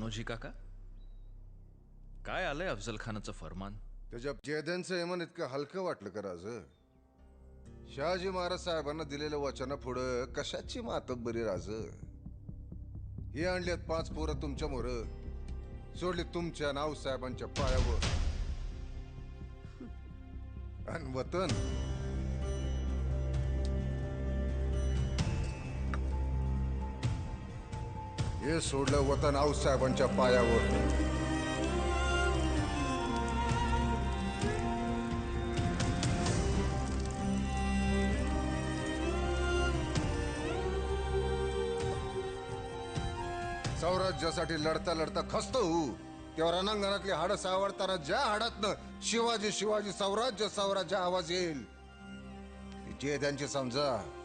कान्होजी काका? काय आलंय अफजल खानाचं फरमान? त्याच्या जेद्यांचं यमन इतकं हलकं वाटलं का राज? शहाजी महाराज साहेबांना दिलेलं वचना पुढं कशाची मातब बरी राज? हे आणल्यात पाच पोरं तुमच्या मोर. सोडली तुमच्या नाव साहेबांच्या पायावर. आणि वतन. हे सोडलं वतन आऊसाहेबांच्या पायावर. स्वराज्यासाठी लढता लढता खस्त होऊ. तेव्हा रणांगणातली हाडं सावरताना ज्या हाडातनं शिवाजी शिवाजी स्वराज्य स्वराज्य आवाज येईल. जे त्यांचे समजा